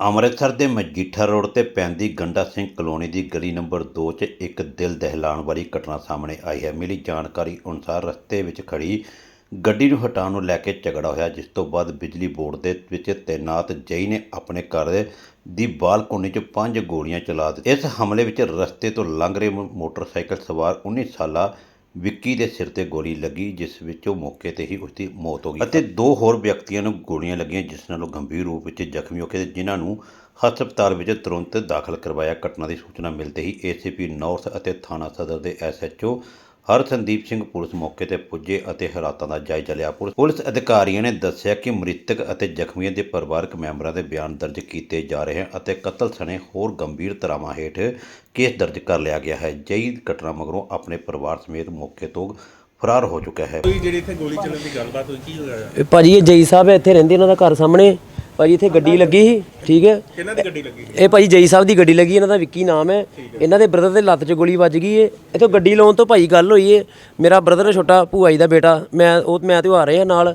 ਅੰਮ੍ਰਿਤਸਰ ਦੇ ਮਜੀਠਾ ਰੋਡ ਤੇ ਪੈਂਦੀ ਗੰਡਾ ਸਿੰਘ ਕਲੋਨੀ ਦੀ ਗਲੀ ਨੰਬਰ 2 'ਚ ਇੱਕ ਦਿਲ ਦਹਿਲਾਉਣ ਵਾਲੀ ਘਟਨਾ ਸਾਹਮਣੇ ਆਈ ਹੈ। ਮਿਲੀ ਜਾਣਕਾਰੀ ਅਨੁਸਾਰ ਰਸਤੇ ਵਿੱਚ ਖੜੀ ਗੱਡੀ ਨੂੰ ਹਟਾਉਣ ਨੂੰ ਲੈ ਕੇ ਝਗੜਾ ਹੋਇਆ, ਜਿਸ ਤੋਂ ਬਾਅਦ ਬਿਜਲੀ ਬੋਰਡ ਦੇ ਵਿੱਚ ਤੈਨਾਤ ਜਈ ਨੇ ਆਪਣੇ ਘਰ ਦੀ ਬਾਲਕੋਨੀ 'ਚ ਪੰਜ ਗੋਲੀਆਂ ਚਲਾ ਦਿੱਤੀਆਂ। ਇਸ ਹਮਲੇ ਵਿੱਚ ਰਸਤੇ ਤੋਂ ਲੰਘ ਰਹੇ ਮੋਟਰਸਾਈਕਲ ਸਵਾਰ 19 ਸਾਲਾ ਵਿੱਕੀ ਦੇ ਸਿਰ ਤੇ ਗੋਲੀ ਲੱਗੀ ਜਿਸ ਵਿੱਚ ਉਹ ਮੌਕੇ ਤੇ ਹੀ ਉਸ ਦੀ ਮੌਤ ਹੋ ਗਈ। ਅਤੇ ਦੋ ਹੋਰ ਵਿਅਕਤੀਆਂ ਨੂੰ ਗੋਲੀਆਂ ਲੱਗੀਆਂ ਜਿਸ ਨਾਲ ਉਹ ਗੰਭੀਰ ਰੂਪ ਵਿੱਚ ਜ਼ਖਮੀ ਹੋ ਤੇ ਜਿਨ੍ਹਾਂ ਨੂੰ ਹਸਪਤਾਲ ਵਿੱਚ ਤੁਰੰਤ ਦਾਖਲ ਕਰਵਾਇਆ ਘਟਨਾ ਦੀ ਸੂਚਨਾ ਮਿਲਦੇ ਹੀ ਏਸੀਪੀ ਨਾਰਥ ਅਤੇ ਥਾਣਾ ਸਦਰ ਦੇ ਐਸਐਚਓ ਹਰਸੰਦੀਪ ਸਿੰਘ ਪੁਲਿਸ ਮੌਕੇ ਤੇ ਪੁੱਜੇ ਅਤੇ ਹਾਲਾਤਾਂ ਦਾ ਜਾਇਜ਼ਾ ਲਿਆ। ਪੁਲਿਸ ਪੁਲਿਸ ਅਧਿਕਾਰੀਆਂ ਨੇ ਦੱਸਿਆ ਕਿ ਮ੍ਰਿਤਕ ਅਤੇ ਜ਼ਖਮੀਆਂ ਦੇ ਪਰਿਵਾਰਕ ਮੈਂਬਰਾਂ ਦੇ ਬਿਆਨ ਦਰਜ ਕੀਤੇ ਜਾ ਰਹੇ ਹਨ ਅਤੇ ਕਤਲ ਸਣੇ ਹੋਰ ਗੰਭੀਰ ਧਾਰਾਵਾਂ ਹੇਠ ਕੇਸ ਦਰਜ ਕਰ ਲਿਆ ਗਿਆ ਹੈ। ਜਈ ਘਟਨਾ ਮਗਰੋਂ ਆਪਣੇ ਪਰਿਵਾਰ ਸਮੇਤ ਮੌਕੇ ਤੋਂ ਫਰਾਰ ਹੋ ਚੁੱਕਾ ਹੈ। ਕੋਈ ਜਿਹੜੀ ਇੱਥੇ ਗੋਲੀ ਚੱਲਣ ਦੀ ਗੱਲਬਾਤ ਹੋਈ ਕੀ ਹੋਇਆ? ਇਹ ਭਾਜੀ ਇਹ ਜਈ ਸਾਹਿਬ ਇੱਥੇ ਰਹਿੰਦੇ ਇਹਨਾਂ ਦਾ ਘਰ ਸਾਹਮਣੇ। ਭਾਜੀ ਇੱਥੇ ਗੱਡੀ ਲੱਗੀ ਸੀ ਠੀਕ ਹੈ। ਕਿਹਨਾਂ ਦੀ ਗੱਡੀ ਲੱਗੀ? ਇਹ ਭਾਜੀ ਜਈ ਸਾਹਿਬ ਦੀ ਗੱਡੀ ਲੱਗੀ ਇਹਨਾਂ ਦਾ ਵਿੱਕੀ ਨਾਮ ਹੈ। ਇਹਨਾਂ ਦੇ ਬ੍ਰਦਰ ਦੇ ਲੱਤ 'ਚ ਗੋਲੀ ਵੱਜ ਗਈ ਏ। ਇਥੋਂ ਗੱਡੀ ਲਾਉਣ ਤੋਂ ਭਾਜੀ ਗੱਲ ਹੋਈ ਏ। ਮੇਰਾ ਬ੍ਰਦਰ ਛੋਟਾ ਭੂਆ ਜੀ ਦਾ ਬੇਟਾ ਮੈਂ ਉਹ ਮੈਂ ਤੇ ਉਹ ਆ ਰਹੇ ਆ ਨਾਲ।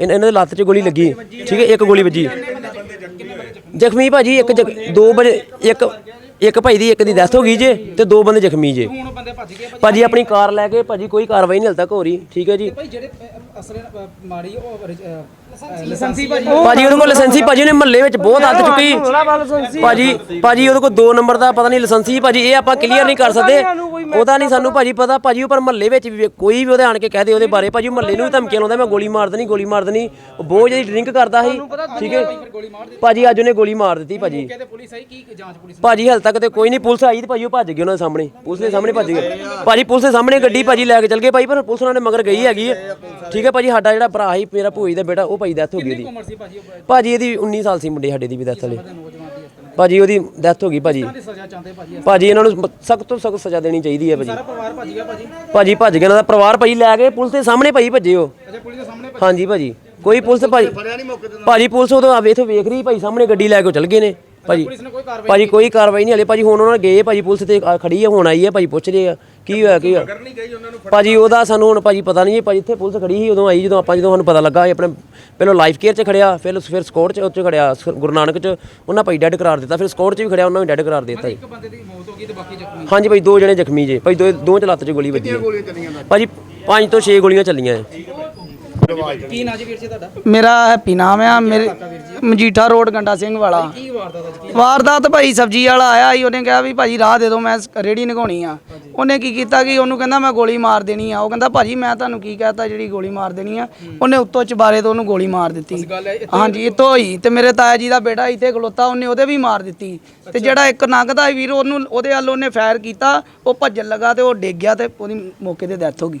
ਇਹਨਾਂ ਇਹਨਾਂ ਦੇ ਲੱਤ 'ਚ ਗੋਲੀ ਲੱਗੀ। ਠੀਕ ਹੈ ਇੱਕ ਗੋਲੀ ਵੱਜੀ। ਜ਼ਖਮੀ ਭਾਜੀ ਇੱਕ ਜ਼ਖ- ਦੋ ਵਜੇ ਇੱਕ ਇੱਕ ਭਾਈ ਦੀ ਇੱਕ ਦੀ ਡੈਥ ਹੋ ਗਈ ਜੇ ਤੇ ਦੋ ਬੰਦੇ ਜ਼ਖਮੀ ਜੇ। ਹੁਣ ਬੰਦੇ ਭੱਜ ਗਏ ਭਾਜੀ ਭਾਜੀ ਆਪਣੀ ਕਾਰ ਲੈ ਕੇ ਭਾਜੀ ਕੋਈ ਕਾਰਵਾਈ ਨਹੀਂ ਹਲ ਤੱਕ ਹੋ ਰਹੀ। ਠੀਕ ਹੈ ਜੀ। ਭਾਈ ਜਿਹੜੇ ਅ, ਅਸਲ ਅ, ਮਾਰੀ ਉਹ ਲਾਇਸੈਂਸੀ ਭਾਜੀ। ਭਾਜੀ। ਉਹਦੇ ਕੋਲ ਲਾਇਸੈਂਸੀ ਭਾਜੀ ਨੇ ਮਹੱਲੇ ਵਿੱਚ ਬਹੁਤ ਹੱਥ ਚੁੱਕੀ। ਭਾਜੀ ਭਾਜੀ ਉਹਦੇ ਕੋਲ ਦੋ ਨੰਬਰ ਦਾ ਪਤਾ ਨਹੀਂ ਲਾਇਸੈਂਸੀ ਭਾਜੀ ਇਹ ਆਪਾਂ ਕਲੀਅਰ ਨਹੀਂ ਕਰ ਸਕਦੇ। ਉਹਦਾ ਨਹੀਂ ਸਾਨੂੰ ਭਾਜੀ ਪਤਾ ਭਾਜੀ ਉਹ ਪਰ ਮਹੱਲੇ ਵਿੱਚ ਵੀ ਕੋਈ ਵੀ ਉਹਦੇ ਆਣ ਕੇ ਕਹਿ ਦੇ ਉਹਦੇ ਬਾਰੇ। ਭਾਜੀ ਮਹੱਲੇ ਨੂੰ ਵੀ ਧਮਕੀਆਂ ਲਾਉਂਦਾ ਮੈਂ ਗੋਲੀ ਮਾਰ ਦੇਣੀ ਗੋਲੀ ਮਾਰ ਦੇਣੀ। ਉਹ ਬਹੁਤ ਜ਼ਿਆਦਾ ਡਰਿੰਕ ਕਰਦਾ ਸੀ ਠੀਕ ਹੈ? ਭਾਜੀ ਅੱਜ ਉਹਨੇ ਗੋਲੀ ਮਾਰ ਦਿੱਤੀ ਭਾਜੀ। ਕਹਿੰਦੇ ਪੁਲਿਸ ਆਈ ਕੀ ਜਾਂਚ ਪੁਲਿਸ ਭਾਜੀ ਹਾਲ ਤੱਕ ਤੇ ਕੋਈ ਨਹੀਂ ਪੁਲਿਸ ਆਈ ਤੇ ਭਾਜੀ ਉਹ ਭੱਜ ਗਏ ਉਹਨਾਂ ਦੇ ਸਾਹਮਣੇ। ਪੁਲਿਸ ਦੇ ਸਾਹਮਣੇ ਭੱਜ ਗਏ। ਭਾਜੀ ਪੁਲਿਸ ਦੇ ਸਾਹਮਣੇ ਗੱਡੀ ਭਾਜੀ ਲੈ ਕੇ ਚਲ ਗਏ ਭਾਈ ਪਰ ਪੁਲਿਸ ਉਹਨਾਂ ਨੇ ਮਗਰ ਗਈ ਹੈਗੀ ਹੈ। ਠੀਕ ਹੈ ਭਾਜੀ ਸਾਡਾ ਜਿਹੜਾ ਭਰਾ ਸੀ ਮੇਰਾ ਭੂਈ ਦਾ ਬੇਟਾ ਉਹ ਭਾਈ ਡੈਥ ਹੋ ਗਈ ਉਹਦੀ। ਭਾਜੀ ਇਹਦੀ 19 ਸਾਲ ਸੀ ਮੁੰਡੇ ਸਾਡੇ ਦੀ ਵੀ ਡੈਥ ਵਾਲੇ ਭਾਜੀ ਉਹਦੀ ਡੈਥ ਹੋ ਗਈ ਭਾਜੀ। ਦੀ ਸਜ਼ਾ ਚਾਹੁੰਦੇ ਭਾਜੀ ਭਾਜੀ ਇਹਨਾਂ ਨੂੰ ਸਖਤ ਤੋਂ ਸਖਤ ਸਜ਼ਾ ਦੇਣੀ ਚਾਹੀਦੀ ਹੈ ਭਾਜੀ। ਸਾਰਾ ਪਰਿਵਾਰ ਭੱਜ ਗਿਆ ਭਾਜੀ? ਭਾਜੀ ਭੱਜ ਗਿਆ ਇਹਨਾਂ ਦਾ ਪਰਿਵਾਰ ਭਾਜੀ ਲੈ ਕੇ ਪੁਲਿਸ ਦੇ ਸਾਹਮਣੇ ਭਾਜੀ ਭੱਜੇ ਹੋ ਅੱਛਾ ਪੁਲਿਸ ਦੇ ਸਾਹਮਣੇ ਹਾਂਜੀ ਭਾਜੀ ਕੋਈ ਪੁਲਿਸ ਭਾਜੀ ਭਾਜੀ ਪੁਲਿਸ ਉਦੋਂ ਆ ਵੇਖ ਵੇਖ ਰਹੀ ਭਾਜੀ ਸਾਹਮਣੇ ਗੱਡੀ ਲੈ ਕੇ ਉਹ ਚਲ ਗਏ ਨੇ। ਭਾਜੀ ਪੁਲਿਸ ਨੇ ਕੋਈ ਕਾਰਵਾਈ ਭਾਜੀ ਕੋਈ ਕਾਰਵਾਈ ਨਹੀਂ ਹਲੇ ਭਾਜੀ ਹੁਣ ਉਹਨਾਂ ਨੇ ਗਏ ਭਾਜੀ ਪੁਲਿਸ ਤੇ ਆ ਖੜੀ ਹੈ ਹੁਣ ਆਈ ਹੈ ਭਾਜੀ ਪੁੱਛ ਰਹੇ ਆ। ਕੀ ਹੋਇਆ ਕੀ ਹੋਇਆ? ਨਹੀਂ ਗਈ ਉਹਨਾਂ ਨੂੰ ਭਾਜੀ ਉਹਦਾ ਸਾਨੂੰ ਹੁਣ ਭਾਜੀ ਪਤਾ ਨਹੀਂ ਜੀ ਭਾਜੀ ਇੱਥੇ ਪੁਲਿਸ ਖੜੀ ਸੀ ਉਦੋਂ ਆਈ ਜਦੋਂ ਆਪਾਂ ਜਦੋਂ ਸਾਨੂੰ ਪਤਾ ਲੱਗਾ ਇਹ ਆਪਣੇ ਪਹਿਲਾਂ ਲਾਈਫ ਕੇਅਰ 'ਚ ਖੜਿਆ ਫਿਰ ਫਿਰ ਸਕੋਰ 'ਚ ਉੱਚ ਖੜਿਆ ਸ- ਗੁਰੂ ਨਾਨਕ 'ਚ। ਉਹਨਾਂ ਭਾਈ ਡੈਡ ਕਰਾਰ ਦਿੱਤਾ ਫਿਰ ਸਕੋਰ 'ਚ ਵੀ ਖੜਿਆ ਉਹਨਾਂ ਵੀ ਡੈਡ ਕਰਾਰ ਦਿੱਤਾ ਜੀ। ਇੱਕ ਬੰਦੇ ਦੀ ਮੌਤ ਹੋ ਗਈ ਤੇ ਬਾਕੀ ਜ਼ਖਮੀ। ਹਾਂਜੀ ਭਾਈ ਦੋ ਜਣੇ ਜ਼ਖਮੀ ਜੇ। ਭਾਈ ਦੋ ਦੋ ਚ ਲੱਤ 'ਚ ਗੋਲੀ ਵੱਜੀ ਹੈ। ਭਾਜੀ ਪੰਜ ਤੋਂ 6 ਗੋਲੀਆਂ ਚੱਲੀਆਂ ਹੈ। ਕੀ ਨਾਂ ਜੀ ਵੀਰ ਜੀ ਤੁਹਾਡਾ? ਮੇਰਾ ਹੈਪੀ ਨਾਮ ਆ ਮੇਰੇ ਮਜੀਠਾ ਰੋਡ ਗੰਡਾ ਸਿੰਘ ਵਾਲਾ। ਕੀ ਵਾਰਦਾਤ ਅੱਜ ਕੀ ਵਾਰਦਾਤ ਭਾਈ ਸਬਜੀ ਵਾਲਾ ਆਇਆ ਸੀ ਉਹਨੇ ਕਿਹਾ ਵੀ ਭਾਜੀ ਰਾਹ ਦੇ ਦਿਓ ਮੈਂ ਰੇੜੀ ਨਗਾਉਣੀ ਆ। ਉਹਨੇ ਕੀ ਕੀਤਾ ਕਿ ਉਹਨੂੰ ਕਹਿੰਦਾ ਮੈਂ ਗੋਲੀ ਮਾਰ ਦੇਣੀ ਆ। ਉਹ ਕਹਿੰਦਾ ਭਾਜੀ ਮੈਂ ਤੁਹਾਨੂੰ ਕੀ ਕਹਤਾ ਜਿਹੜੀ ਗੋਲੀ ਮਾਰ ਦੇਣੀ ਆ ਉਹਨੇ ਉੱਤੋਂ ਚਬਾਰੇ ਤੋਂ ਉਹਨੂੰ ਗੋਲੀ ਮਾਰ ਦਿੱਤੀ। ਹਾਂਜੀ ਇੱਥੋਂ ਹੋਈ। ਤੇ ਮੇਰੇ ਤਾਇਆ ਜੀ ਦਾ ਬੇਟਾ ਇੱਥੇ ਖਲੋਤਾ ਉਹਨੇ ਉਹਦੇ ਵੀ ਮਾਰ ਦਿੱਤੀ। ਤੇ ਜਿਹੜਾ ਇੱਕ ਨੰਗਦਾ ਸੀ ਵੀਰ ਉਹਨੂੰ ਉਹਦੇ ਵੱਲ ਉਹਨੇ ਫਾਇਰ ਕੀਤਾ ਉਹ ਭੱਜਣ ਲੱਗਾ ਤੇ ਉਹ ਡਿੱਗ ਗਿਆ ਤੇ ਉਹਦੀ ਮੌਕੇ ਤੇ ਡੈਥ ਹੋ ਗਈ।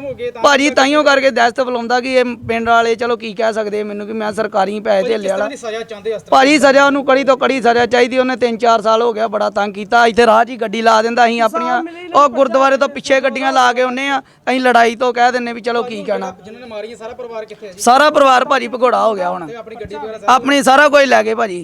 ਹੋ ਗਏ ਤਾਂ ਭਾਜੀ ਤਾਈਓ ਕਰਕੇ ਦਹਿਸ਼ਤ ਬੁਲਾਉਂਦਾ ਕਿ ਇਹ ਪਿੰਡ ਵਾਲੇ ਚਲੋ ਕੀ ਕਹਿ ਸਕਦੇ ਮੈਨੂੰ ਕਿ ਮੈਂ ਸਰਕਾਰੀ ਪੈਸੇ ਢੇਲੇ ਵਾਲਾ। ਦੀ ਸਜ਼ਾ ਚਾਹੁੰਦੇ ਇਸ ਤਰ੍ਹਾਂ ਭਾਜੀ ਸਜ਼ਾ ਉਹਨੂੰ ਕੜੀ ਤੋਂ ਕੜੀ ਸਜ਼ਾ ਚਾਹੀਦੀ ਉਹਨੇ 3-4 ਸਾਲ ਹੋ ਗਿਆ ਬੜਾ ਤੰਗ ਕੀਤਾ। ਇੱਥੇ ਰਾਹ 'ਚ ਹੀ ਗੱਡੀ ਲਾ ਦਿੰਦਾ ਅਸੀਂ ਆਪਣੀਆਂ। ਉਹ ਗੁਰਦੁਆਰੇ ਤੋਂ ਪਿੱਛੇ ਗੱਡੀਆਂ ਲਾ ਕੇ ਆਉਨੇ ਆ। ਅਸੀਂ ਲੜਾਈ ਤੋਂ ਕਹਿ ਦਿੰਨੇ ਵੀ ਚਲੋ ਕੀ ਕਹਿਣਾ। ਜਿਨ੍ਹਾਂ ਨੇ ਮਾਰੀ ਹੈ ਸਾਰਾ ਪਰਿਵਾਰ ਕਿੱਥੇ ਹੈ ਜੀ? ਸਾਰਾ ਪਰਿਵਾਰ ਭਾਜੀ ਭਗੋੜਾ ਹੋ ਗਿਆ ਹੁਣ। ਆਪਣੀ ਗੱਡੀ ਵਗੈਰਾ ਆਪਣੀ ਸਾਰਾ ਕੁਝ ਲੈ ਗਏ ਭਾਜੀ।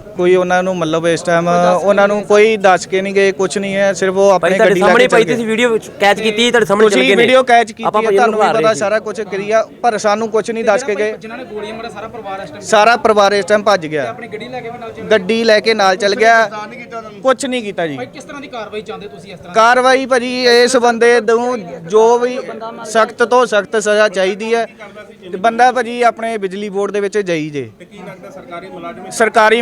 ਕੋਈ ਉਹਨਾਂ ਨੂੰ ਮਤਲਬ ਇਸ ਟਾਈਮ ਉਹਨਾਂ ਨੂੰ ਕੋਈ ਦੱਸ ਕੇ ਨਹੀਂ ਗਏ ਕੁਝ ਨਹੀਂ ਹੈ ਸਿਰਫ ਉਹ ਭਾਈ ਆਪਣੇ ਤੁਹਾਡੇ ਗੱਡੀ ਸਾਹਮਣੇ ਲੈ ਭਾਈ ਕੇ ਤੁਸੀਂ ਵੀਡੀਓ ਕੈਚ ਕੀਤੀ ਤੁਹਾਡੇ ਸਾਹਮਣੇ ਚੱਲ ਤੁਸੀਂ ਗਏ ਨੇ। ਵੀਡੀਓ ਕੈਚ ਕੀਤੀ ਹੈ ਤੁਹਾਨੂੰ ਵੀ ਪਤਾ। ਸਾਰਾ ਕੁਝ ਕਰੀਆ ਪਰ ਸਾਨੂੰ ਕੁਝ ਨਹੀਂ ਦੱਸ ਕੇ ਗਏ। ਜਿਨ੍ਹਾਂ ਨੇ ਗੋਲੀਆਂ ਮਾਰਾ ਸਾਰਾ ਪਰਿਵਾਰ ਇਸ ਟਾਈਮ ਸਾਰਾ ਪਰਿਵਾਰ ਇਸ ਟਾਈਮ ਭੱਜ ਗਿਆ। ਆਪਣੀ ਗੱਡੀ ਲੈ ਕੇ ਵੀ ਨਾਲ ਚੱਲ। ਗੱਡੀ ਲੈ ਕੇ ਨਾਲ ਚੱਲ ਗਿਆ। ਕੁਝ ਨਹੀਂ ਕੀਤਾ ਜੀ। ਭਾਈ ਕਿਸ ਤਰ੍ਹਾਂ ਦੀ ਕਾਰਵਾਈ ਚਾਹੁੰਦੇ ਤੁਸੀਂ ਇਸ ਤਰ੍ਹਾਂ ਕਾਰਵਾਈ ਭਾਜੀ ਇਸ ਬੰਦੇ ਨੂੰ ਜੋ ਵੀ ਸਖਤ ਤੋਂ ਸਖਤ ਸਜ਼ਾ ਚਾਹੀਦੀ ਹੈ ਤੇ ਬੰਦਾ ਭਾਜੀ ਆਪਣੇ ਬਿਜਲੀ ਬੋਰਡ ਦੇ ਵਿੱਚ ਜਾਈ ਜੇ। ਤੇ ਕੀ ਲੱਗਦਾ ਸਰਕਾਰੀ ਮੁਲਾਜ਼ਮ ਸਰਕਾਰੀ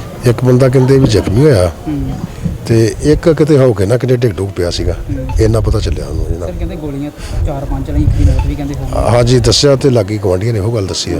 ਇੱਕ ਬੰਦਾ ਕਹਿੰਦੇ ਵੀ ਜ਼ਖਮੀ ਹੋਇਆ ਤੇ ਇੱਕ ਕਿਤੇ ਹੋ ਕੇ ਨਾ ਕਿਤੇ ਡਿੱਗ ਡੁੱਗ ਪਿਆ ਸੀਗਾ। ਇਹਨਾਂ ਪਤਾ ਚੱਲਿਆ ਉਹਨੂੰ ਸਰ ਇਹਨਾਂ ਕਹਿੰਦੇ ਗੋਲੀਆਂ ਚਾਰ ਪੰਜ ਚਲਾਈ ਇੱਕ ਦੀ ਮੌਤ ਵੀ ਕਹਿੰਦੇ ਹੋ ਗਈ। ਹਾਂਜੀ ਦੱਸਿਆ ਤੇ ਲਾਗੀ ਗਵਾਂਢੀਆਂ ਨੇ ਉਹ ਗੱਲ ਦੱਸੀ ਆ।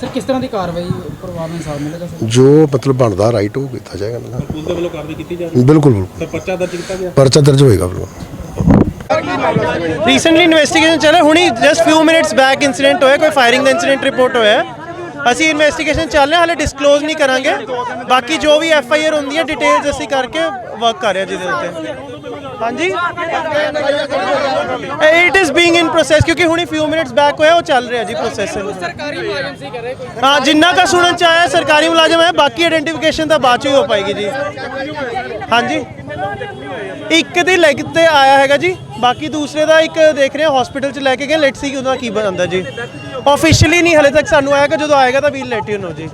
ਸਰ ਕਿਸ ਤਰ੍ਹਾਂ ਦੀ ਕਾਰਵਾਈ ਪਰਿਵਾਰ ਨੂੰ ਇਨਸਾਫ ਮਿਲੇਗਾ ਸਰ? ਜੋ ਮਤਲਬ ਬਣਦਾ ਰਾਈਟ ਉਹ ਕੀਤਾ ਜਾਏਗਾ ਨਾ। ਪੁਲਿਸ ਦੇ ਵੱਲੋਂ ਕਾਰਵਾਈ ਕੀਤੀ ਜਾ ਰਹੀ ਬਿਲਕੁਲ ਬਿਲਕੁਲ। ਹੈ ਪਰਚਾ ਦਰਜ ਕੀਤਾ ਗਿਆ? ਪਰਚਾ ਦਰਜ ਹੋਏਗਾ ਬਿਲਕੁਲ। ਰੀਸੈਂਟਲੀ ਇਨਵੈਸਟੀਗੇਸ਼ਨ ਚੱਲ ਰਿਹਾ ਹੁਣੀ just few minutes back incident ਹੋਇਆ ਕੋਈ ਫਾਇਰਿੰਗ ਦਾ ਇਨਸੀਡੈਂਟ ਰਿਪੋਰਟ ਹੋਇਆ। ਹੈ। ਅਸੀਂ ਇਨਵੈਸਟੀਗੇਸ਼ਨ ਚੱਲ ਰਿਹਾ ਹਾਲੇ ਡਿਸਕਲੋਜ਼ ਨਹੀਂ ਕਰਾਂਗੇ। ਬਾਕੀ ਜੋ ਵੀ ਐਫ ਆਈ ਆਰ ਹੁੰਦੀ ਹੈ ਡਿਟੇਲਸ ਅਸੀਂ ਕਰਕੇ ਵਰਕ ਕਰ ਰਹੇ ਹਾਂ ਜਿਹਦੇ ਉੱਤੇ। ਹਾਂਜੀ? It is being in process ਕਿਉਂਕਿ ਹੁਣੀ ਫਿਊ ਮਿੰਟਸ ਬੈਕ ਹੋਇਆ ਉਹ ਚੱਲ ਰਿਹਾ ਜੀ ਪ੍ਰੋਸੈਸ ਸਰਕਾਰੀ ਮੁਲਾਜ਼ਮ ਸੀ ਕਰੇ ਕੋਈ ਹਾਂ ਜਿੰਨਾ ਕਾ ਸੁਣਨ ਚ ਆਇਆ ਸਰਕਾਰੀ ਮੁਲਾਜ਼ਮ ਹੈ ਬਾਕੀ ਆਇਡੈਂਟੀਫਿਕੇਸ਼ਨ ਤਾਂ ਬਾਅਦ ਚ ਹੀ ਹੋ ਪਾਏਗੀ ਜੀ ਹਾਂਜੀ। ਇੱਕ ਦੀ ਲੈਗ ਤੇ ਆਇਆ ਹੈਗਾ ਜੀ ਬਾਕੀ ਦੂਸਰੇ ਦਾ ਇੱਕ ਦੇਖ ਰਹੇ ਹਾਂ ਹਸਪੀਟਲ ਚ ਲੈ ਕੇ ਗਏ ਲੈਟਸ ਸੀ ਕਿ ਉਹਦਾ ਕੀ ਬਣਦਾ ਜੀ। ਆਫੀਸ਼ੀਅਲੀ ਨਹੀਂ ਹਲੇ ਤੱਕ ਸਾਨੂੰ ਆਏਗਾ ਜਦੋਂ ਆਏਗਾ ਤਾਂ ਵੀਲ ਲੈਟ ਯੂ ਨੋ ਜੀ।